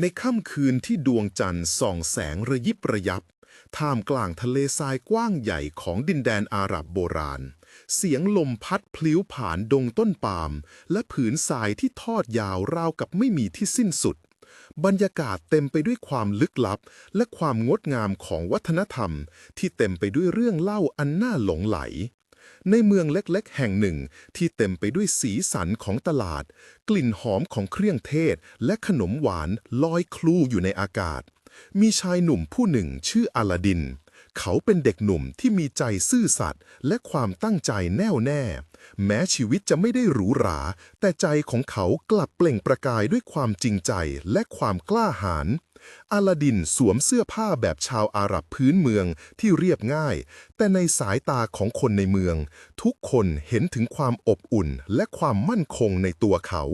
ในค่ำคืนที่ดวงจันทร์ส่องแสงระยิบระยับ ท่ามกลางทะเลทรายกว้างใหญ่ของดินแดนอาหรับโบราณ เสียงลมพัดพลิ้วผ่านดงต้นปาล์มและผืนทรายที่ทอดยาวราวกับไม่มีที่สิ้นสุด บรรยากาศเต็มไปด้วยความลึกลับ และความงดงามของวัฒนธรรม ที่เต็มไปด้วยเรื่องเล่าอันน่าหลงไหล ในเมืองเล็กๆ แห่งหนึ่ง ที่เต็มไปด้วยสีสันของตลาด กลิ่นหอมของเครื่องเทศ และขนมหวานลอยคลูอยู่ในอากาศ มีชายหนุ่มผู้หนึ่งชื่ออลาดิน เขาเป็นเด็กหนุ่มที่มีใจซื่อสัตย์และความตั้งใจแน่วแน่ แม้ชีวิตจะไม่ได้หรูหรา แต่ใจของเขากลับเปล่งประกายด้วยความจริงใจและความกล้าหาญ อาลาดินสวมเสื้อผ้าแบบชาวอาหรับพื้นเมืองที่เรียบง่าย แต่ในสายตาของคนในเมือง ทุกคนเห็นถึงความอบอุ่นและความมั่นคงในตัวเขา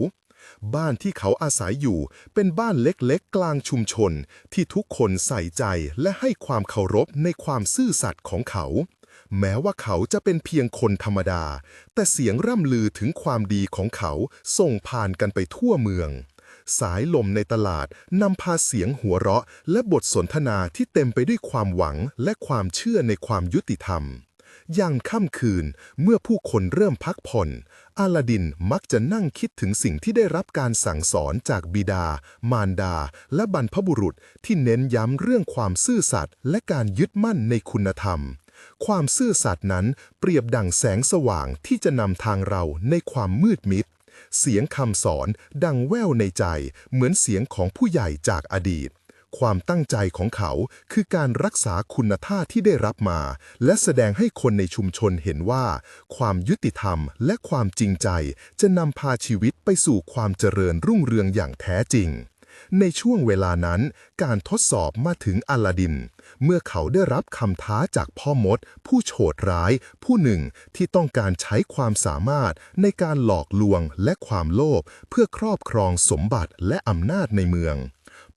บ้านที่เขาอาศัยอยู่เป็นบ้านเล็กๆ กลางชุมชน ที่ทุกคนใส่ใจและให้ความเคารพในความซื่อสัตย์ของเขาแม้ว่าเขาจะเป็นเพียงคนธรรมดา แต่เสียงร่ำลือถึงความดีของเขาส่งผ่านกันไปทั่วเมือง สายลมในตลาดนำพาเสียงหัวเราะ และบทสนทนาที่เต็มไปด้วยความหวังและความเชื่อในความยุติธรรม อย่างค่ำคืนเมื่อผู้คนเริ่มพักผ่อน อาลาดินมักจะนั่งคิดถึงสิ่งที่ได้รับการสั่งสอนจากบิดา มารดา และบรรพบุรุษที่เน้นย้ำเรื่องความซื่อสัตย์และการยึดมั่นในคุณธรรมความซื่อสัตย์นั้นเปรียบดั่งแสงสว่างที่จะนำทางเราในความมืดมิด เสียงคำสอนดังแว่วในใจ เหมือนเสียงของผู้ใหญ่จากอดีต ความตั้งใจของเขาคือการรักษาคุณท่าที่ได้รับมา และแสดงให้คนในชุมชนเห็นว่า ความยุติธรรมและความจริงใจ จะนำพาชีวิตไปสู่ความเจริญรุ่งเรืองอย่างแท้จริง ในช่วงเวลานั้น การทดสอบมาถึงอลาดิน เมื่อเขาได้รับคำท้าจากพ่อมด ผู้โฉดร้าย ผู้หนึ่งที่ต้องการใช้ความสามารถในการหลอกลวงและความโลภเพื่อครอบครองสมบัติและอำนาจในเมือง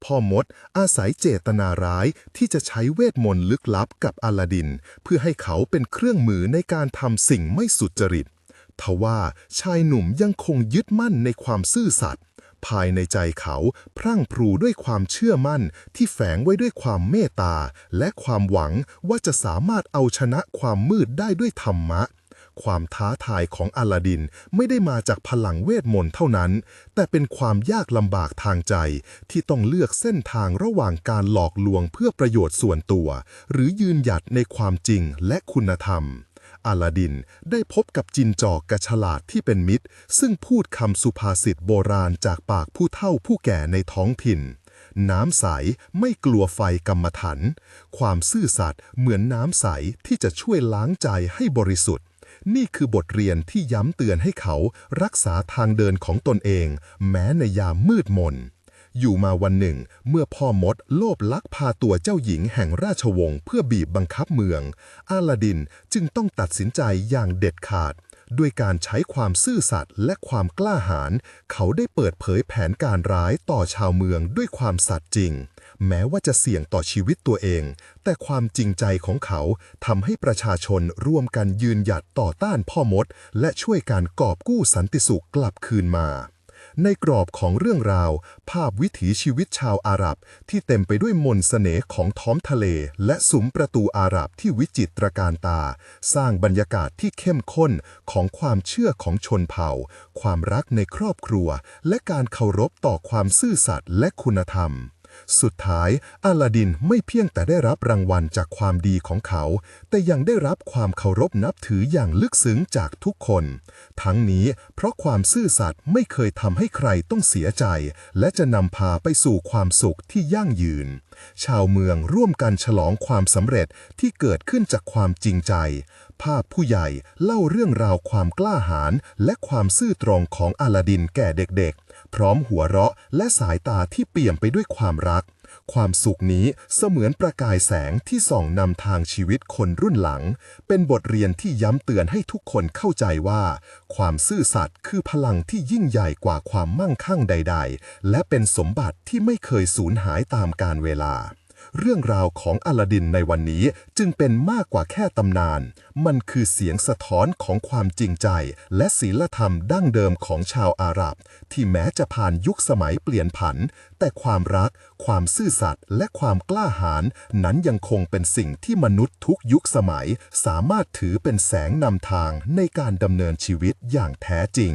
พ่อมดอาศัยเจตนาร้ายที่จะใช้เวทมนต์ลึกลับกับอลาดิน เพื่อให้เขาเป็นเครื่องมือในการทำสิ่งไม่สุจริตทว่าชายหนุ่มยังคงยึดมั่นในความซื่อสัตย์ ภายในใจเขาพรั่งพรูด้วยความเชื่อมั่นที่แฝงไว้ด้วยความเมตตา และความหวังว่าจะสามารถเอาชนะความมืดได้ด้วยธรรมะ ความท้าทายของอลาดินไม่ได้มาจากพลังเวทมนต์เท่านั้น แต่เป็นความยากลำบากทางใจ ที่ต้องเลือกเส้นทางระหว่างการหลอกลวงเพื่อประโยชน์ส่วนตัว หรือยืนหยัดในความจริงและคุณธรรม อาลาดินได้พบกับจินจอกกระฉลาดที่เป็นมิตร ซึ่งพูดคำสุภาษิตโบราณจากปากผู้เฒ่าผู้แก่ในท้องถิ่น น้ำใสไม่กลัวไฟกรรมฐานความซื่อสัตย์เหมือนน้ำใสที่จะช่วยล้างใจให้บริสุทธิ์ นี่คือบทเรียนที่ย้ำเตือนให้เขารักษาทางเดินของตนเอง แม้ในยามมืดมน อยู่มาวันหนึ่ง เมื่อพ่อมดโลภลักพาตัวเจ้าหญิงแห่งราชวงศ์เพื่อบีบบังคับเมือง อาลาดินจึงต้องตัดสินใจอย่างเด็ดขาด ด้วยการใช้ความซื่อสัตย์และความกล้าหาญเขาได้เปิดเผยแผนการร้ายต่อชาวเมืองด้วยความสัตย์จริง แม้ว่าจะเสี่ยงต่อชีวิตตัวเอง แต่ความจริงใจของเขาทำให้ประชาชนร่วมกันยืนหยัดต่อต้านพ่อมด และช่วยการกอบกู้สันติสุขกลับคืนมา ในกรอบของเรื่องราว ภาพวิถีชีวิตชาวอาหรับ ที่เต็มไปด้วยมนต์เสน่ห์ของท้องทะเล และสุมประตูอาหรับที่วิจิตรการตา สร้างบรรยากาศที่เข้มข้นของความเชื่อของชนเผ่า ความรักในครอบครัว และการเคารพต่อความซื่อสัตย์และคุณธรรม สุดท้ายอาลาดินไม่เพียงแต่ได้รับรางวัลจากความดีของเขา แต่ยังได้รับความเคารพนับถืออย่างลึกซึ้งจากทุกคน ทั้งนี้เพราะความซื่อสัตย์ไม่เคยทำให้ใครต้องเสียใจ และจะนำพาไปสู่ความสุขที่ยั่งยืน ชาวเมืองร่วมกันฉลองความสำเร็จที่เกิดขึ้นจากความจริงใจ ภาพผู้ใหญ่เล่าเรื่องราวความกล้าหาญและความซื่อตรงของอลาดินแก่เด็กๆ พร้อมหัวเราะและสายตาที่เปี่ยมไปด้วยความรัก ความสุขนี้เสมือนประกายแสงที่ส่องนำทางชีวิตคนรุ่นหลัง เป็นบทเรียนที่ย้ำเตือนให้ทุกคนเข้าใจว่า ความซื่อสัตย์คือพลังที่ยิ่งใหญ่กว่าความมั่งคั่งใด ๆ และเป็นสมบัติที่ไม่เคยสูญหายตามกาลเวลา เรื่องราวของอลาดินในวันนี้จึงเป็นมากกว่าแค่ตำนาน มันคือเสียงสะท้อนของความจริงใจ และศีลธรรมดั้งเดิมของชาวอาหรับ ที่แม้จะผ่านยุคสมัยเปลี่ยนผัน แต่ความรัก ความซื่อสัตย์และความกล้าหาญนั้นยังคงเป็นสิ่งที่มนุษย์ทุกยุคสมัย สามารถถือเป็นแสงนำทางในการดำเนินชีวิตอย่างแท้จริง